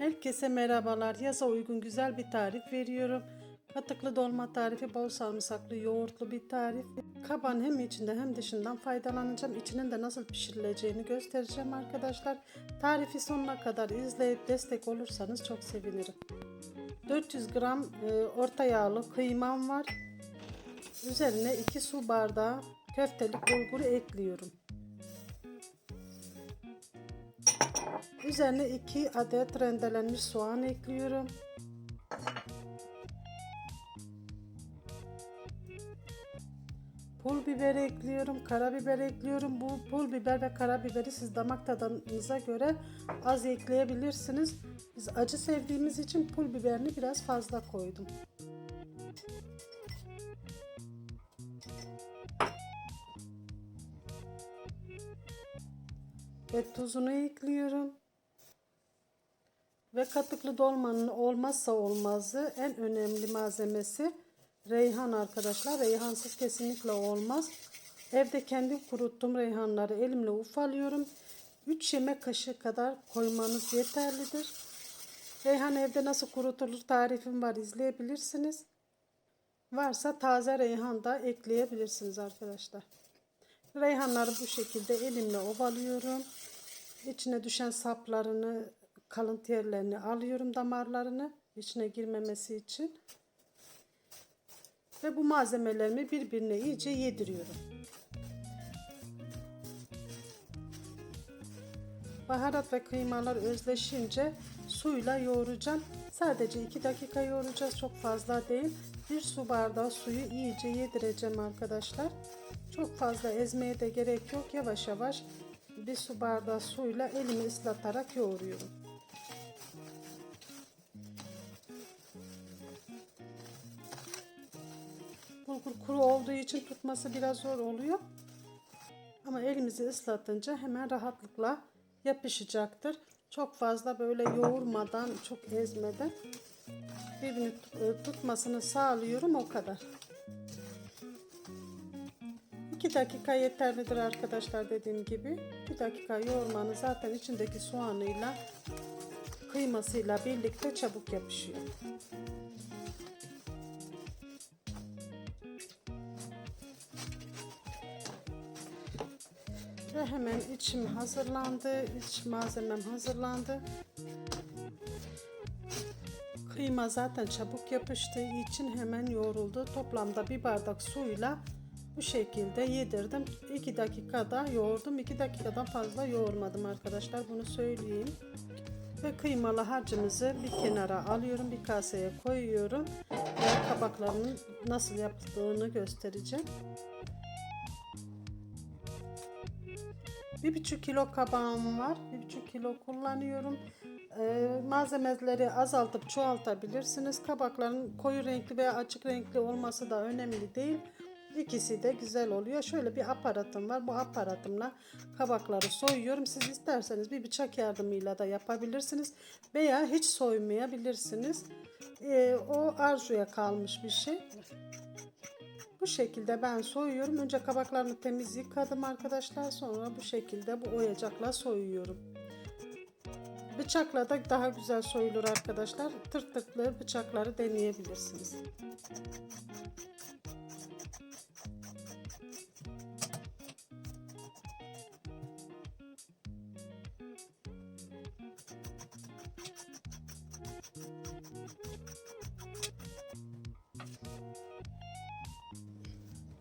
Herkese merhabalar. Yaza uygun güzel bir tarif veriyorum. Katıklı dolma tarifi, bol sarımsaklı, yoğurtlu bir tarif. Kaban hem içinde hem dışından faydalanacağım. İçinin de nasıl pişirileceğini göstereceğim arkadaşlar. Tarifi sonuna kadar izleyip destek olursanız çok sevinirim. 400 gram e, orta yağlı kıymam var. Üzerine 2 su bardağı köftelik bulguru ekliyorum. Üzerine 2 adet rendelenmiş soğan ekliyorum. Pul biber ekliyorum, karabiber ekliyorum. Bu pul biber ve karabiberi siz damak tadınıza göre az ekleyebilirsiniz. Biz acı sevdiğimiz için pul biberini biraz fazla koydum. Ve tuzunu ekliyorum. Ve katıklı dolmanın olmazsa olmazı en önemli malzemesi reyhan arkadaşlar. Reyhansız kesinlikle olmaz. Evde kendim kuruttum reyhanları elimle ufalıyorum. 3 yemek kaşığı kadar koymanız yeterlidir. Reyhan evde nasıl kurutulur tarifim var izleyebilirsiniz. Varsa taze reyhan da ekleyebilirsiniz arkadaşlar. Reyhanları bu şekilde elimle ovalıyorum. İçine düşen saplarını, kalıntı yerlerini alıyorum damarlarını içine girmemesi için. Ve bu malzemelerimi birbirine iyice yediriyorum. Baharat ve kıymalar özleşince suyla yoğuracağım. Sadece 2 dakika yoğuracağız. Çok fazla değil. Bir su bardağı suyu iyice yedireceğim arkadaşlar. Çok fazla ezmeye de gerek yok. Yavaş yavaş bir su bardağı suyla elimi ıslatarak yoğuruyorum. Bulgur kuru olduğu için tutması biraz zor oluyor. Ama elimizi ıslatınca hemen rahatlıkla yapışacaktır. Çok fazla böyle yoğurmadan, çok ezmeden birbirini tutmasını sağlıyorum o kadar. 2 dakika yeterlidir arkadaşlar dediğim gibi. 2 dakika yoğurmanın zaten içindeki soğanıyla kıymasıyla birlikte çabuk yapışıyor. Ve hemen içim hazırlandı. İç malzemem hazırlandı. Kıyma zaten çabuk yapıştığı için hemen yoğruldu. Toplamda bir bardak suyla bu şekilde yedirdim. 2 dakikada yoğurdum. 2 dakikadan fazla yoğurmadım arkadaşlar. Bunu söyleyeyim. Ve kıymalı harcımızı bir kenara alıyorum. Bir kaseye koyuyorum. Ve kabaklarının nasıl yapıldığını göstereceğim. Bir buçuk kilo kabağım var. Bir buçuk kilo kullanıyorum. Ee, malzemeleri azaltıp çoğaltabilirsiniz. Kabakların koyu renkli veya açık renkli olması da önemli değil. İkisi de güzel oluyor. Şöyle bir aparatım var. Bu aparatımla kabakları soyuyorum. Siz isterseniz bir bıçak yardımıyla da yapabilirsiniz. Veya hiç soymayabilirsiniz. Ee, o arzuya kalmış bir şey. Bu şekilde ben soyuyorum. Önce kabaklarını temiz yıkadım arkadaşlar. Sonra bu şekilde bu oyacakla soyuyorum. Bıçakla da daha güzel soyulur arkadaşlar. Tırtıklı bıçakları deneyebilirsiniz.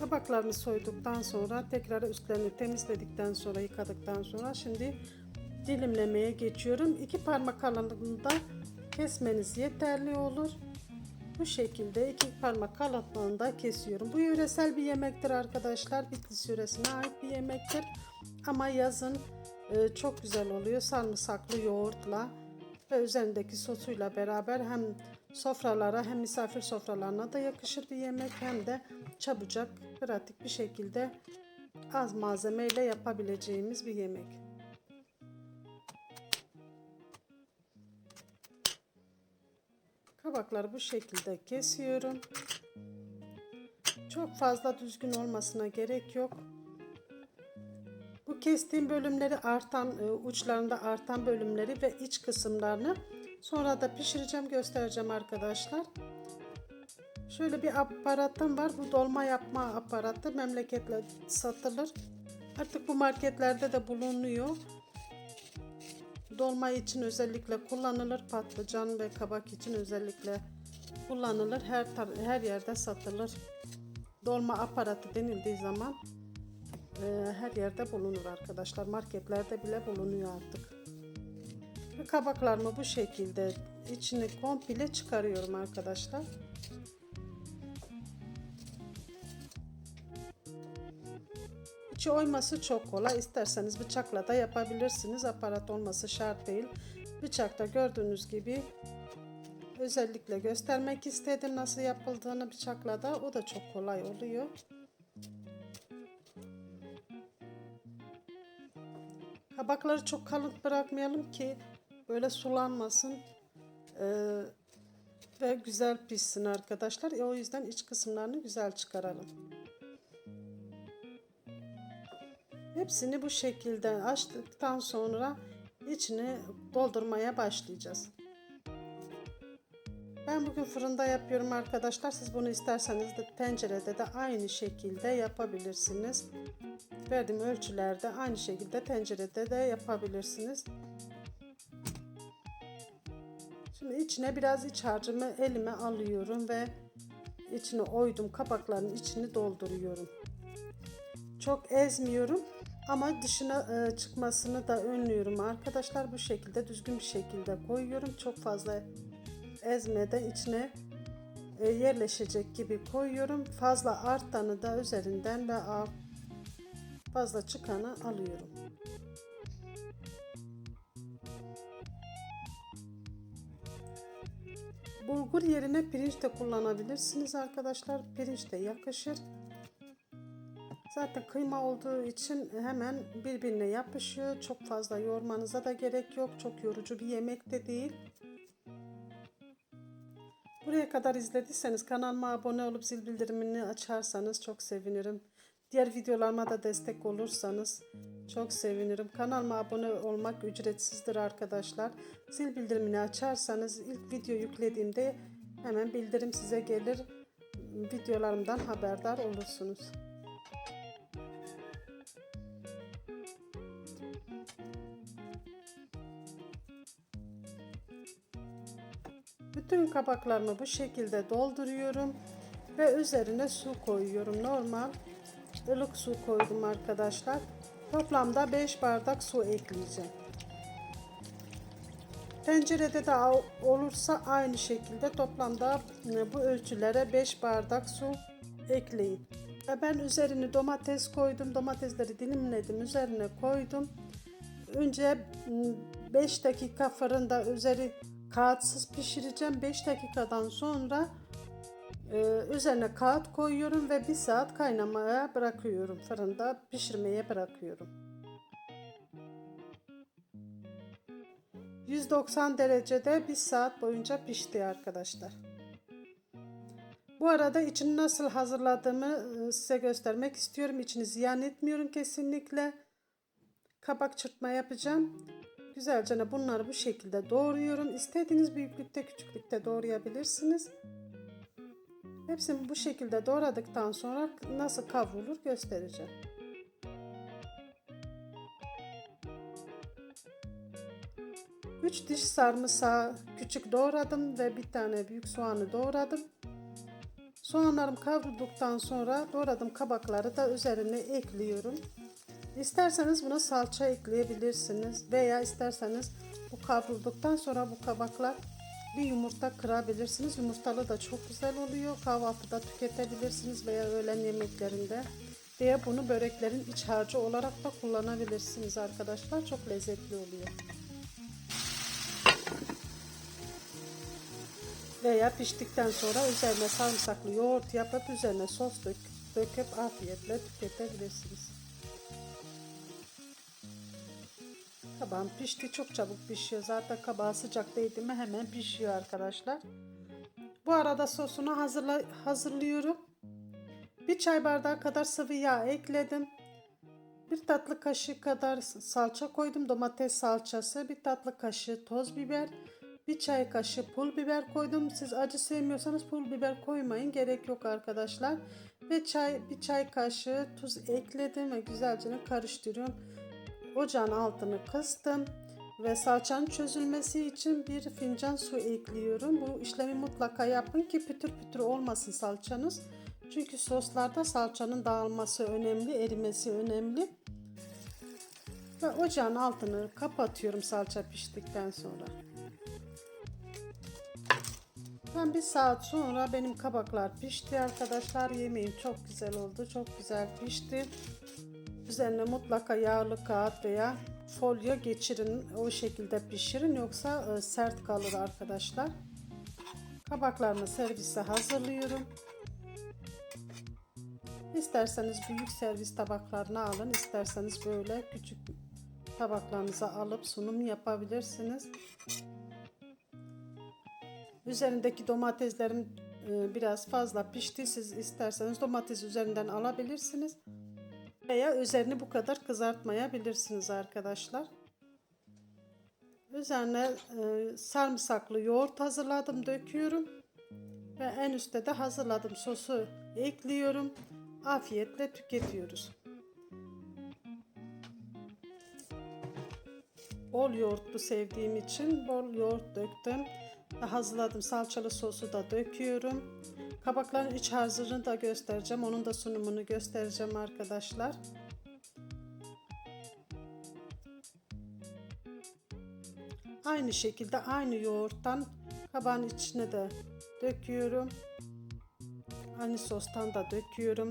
Kabaklarını soyduktan sonra tekrar üstlerini temizledikten sonra yıkadıktan sonra şimdi dilimlemeye geçiyorum. İki parmak kalınlığında kesmeniz yeterli olur. Bu şekilde iki parmak kalınlığında kesiyorum. Bu yöresel bir yemektir arkadaşlar. Bitlis yöresine ait bir yemektir. Ama yazın e, çok güzel oluyor. Sarımsaklı yoğurtla ve üzerindeki sosuyla beraber hem sofralara hem misafir sofralarına da yakışır bir yemek hem de çabucak pratik bir şekilde az malzemeyle yapabileceğimiz bir yemek. Kabakları bu şekilde kesiyorum. Çok fazla düzgün olmasına gerek yok. Bu kestiğim bölümleri artan e, uçlarında artan bölümleri ve iç kısımlarını Sonra da pişireceğim göstereceğim arkadaşlar. Şöyle bir aparatım var. Bu dolma yapma aparatı memleketle satılır. Artık bu marketlerde de bulunuyor. Dolma için özellikle kullanılır. Patlıcan ve kabak için özellikle kullanılır. Her her yerde satılır. Dolma aparatı denildiği zaman e, her yerde bulunur arkadaşlar. Marketlerde bile bulunuyor artık. Kabaklarımı bu şekilde içini komple çıkarıyorum arkadaşlar. Oyması çok kolay. İsterseniz bıçakla da yapabilirsiniz. Aparat olması şart değil. Bıçakta gördüğünüz gibi özellikle göstermek istedim nasıl yapıldığını bıçakla da. O da çok kolay oluyor. Kabakları çok kalın bırakmayalım ki böyle sulanmasın ee, ve güzel pişsin arkadaşlar. E, o yüzden iç kısımlarını güzel çıkaralım. Hepsini bu şekilde açtıktan sonra içini doldurmaya başlayacağız. Ben bugün fırında yapıyorum arkadaşlar. Siz bunu isterseniz de tencerede de aynı şekilde yapabilirsiniz. Verdiğim ölçülerde aynı şekilde tencerede de yapabilirsiniz. Şimdi içine biraz iç harcımı elime alıyorum ve içine oydum kabakların içini dolduruyorum. Çok ezmiyorum ama dışına e, çıkmasını da önlüyorum arkadaşlar. Bu şekilde düzgün bir şekilde koyuyorum. Çok fazla ezmeden içine e, yerleşecek gibi koyuyorum. Fazla artanı da üzerinden ve fazla çıkanı alıyorum. Bulgur yerine pirinç de kullanabilirsiniz arkadaşlar. Pirinç de yakışır. Zaten kıyma olduğu için hemen birbirine yapışıyor. Çok fazla yoğurmanıza da gerek yok. Çok yorucu bir yemek de değil. Buraya kadar izlediyseniz kanalıma abone olup zil bildirimini açarsanız çok sevinirim. Diğer videolarıma da destek olursanız çok sevinirim. Kanalıma abone olmak ücretsizdir arkadaşlar. Zil bildirimini açarsanız ilk video yüklediğimde hemen bildirim size gelir. Videolarımdan haberdar olursunuz. Bütün kabaklarımı bu şekilde dolduruyorum ve üzerine su koyuyorum. Normal ılık su koydum arkadaşlar. Toplamda 5 bardak su ekleyeceğim. Tencerede de olursa aynı şekilde toplamda e, bu ölçülere 5 bardak su ekleyin. Ben üzerine domates koydum. Domatesleri dilimledim. Üzerine koydum. Önce 5 dakika fırında üzeri kağıtsız pişireceğim. 5 dakikadan sonra e, üzerine kağıt koyuyorum ve 1 saat kaynamaya bırakıyorum. Fırında pişirmeye bırakıyorum. 190 derecede 1 saat boyunca pişti arkadaşlar. Bu arada içini nasıl hazırladığımı e, size göstermek istiyorum. İçini ziyan etmiyorum kesinlikle. Kabak çırpma yapacağım. Güzelce bunları bu şekilde doğruyorum. İstediğiniz büyüklükte küçüklükte doğrayabilirsiniz. Hepsini bu şekilde doğradıktan sonra nasıl kavrulur göstereceğim. Üç diş sarımsağı küçük doğradım ve bir tane büyük soğanı doğradım. Soğanlarım kavrulduktan sonra doğradım kabakları da üzerine ekliyorum. İsterseniz buna salça ekleyebilirsiniz veya isterseniz bu kavrulduktan sonra bu kabaklar bir yumurta kırabilirsiniz. Yumurtalı da çok güzel oluyor. Kahvaltıda tüketebilirsiniz veya öğlen yemeklerinde veya bunu böreklerin iç harcı olarak da kullanabilirsiniz arkadaşlar. Çok lezzetli oluyor. Veya piştikten sonra üzerine sarımsaklı yoğurt yapıp üzerine sos dök, döküp afiyetle tüketebilirsiniz. Kabağım pişti. Çok çabuk pişiyor. Zaten kabağı sıcak değdi mi hemen pişiyor arkadaşlar. Bu arada sosunu hazırla, hazırlıyorum. Bir çay bardağı kadar sıvı yağ ekledim. Bir tatlı kaşığı kadar salça koydum. Domates salçası. Bir tatlı kaşığı toz biber. Bir çay kaşığı pul biber koydum. Siz acı sevmiyorsanız pul biber koymayın. Gerek yok arkadaşlar. Ve çay bir çay kaşığı tuz ekledim ve güzelce karıştırıyorum. Ocağın altını kıstım ve salçanın çözülmesi için bir fincan su ekliyorum. Bu işlemi mutlaka yapın ki pütür pütür olmasın salçanız. Çünkü soslarda salçanın dağılması önemli, erimesi önemli. Ve ocağın altını kapatıyorum salça piştikten sonra. Ben bir saat sonra benim kabaklar pişti arkadaşlar. Yemeğim çok güzel oldu. Çok güzel pişti. Üzerine mutlaka yağlı kağıt veya folyo geçirin. O şekilde pişirin yoksa e, sert kalır arkadaşlar. Kabaklarımı servise hazırlıyorum. İsterseniz büyük servis tabaklarına alın. isterseniz böyle küçük tabaklarınıza alıp sunum yapabilirsiniz. Üzerindeki domateslerim e, biraz fazla pişti. Siz isterseniz domates üzerinden alabilirsiniz. Veya üzerini bu kadar kızartmayabilirsiniz arkadaşlar. Üzerine e, sarımsaklı yoğurt hazırladım, döküyorum. Ve en üstte de hazırladım sosu ekliyorum. Afiyetle tüketiyoruz. Bol yoğurtlu sevdiğim için bol yoğurt döktüm. Hazırladım salçalı sosu da döküyorum. Kabakların iç harcını da göstereceğim. Onun da sunumunu göstereceğim arkadaşlar. Aynı şekilde aynı yoğurttan kabağın içine de döküyorum. Aynı sostan da döküyorum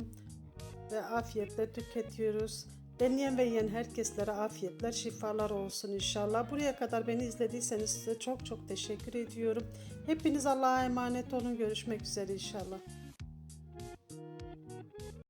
ve afiyetle tüketiyoruz. Deneyen ve yiyen herkeslere afiyetler, şifalar olsun inşallah. Buraya kadar beni izlediyseniz size çok çok teşekkür ediyorum. Hepiniz Allah'a emanet olun. Görüşmek üzere inşallah.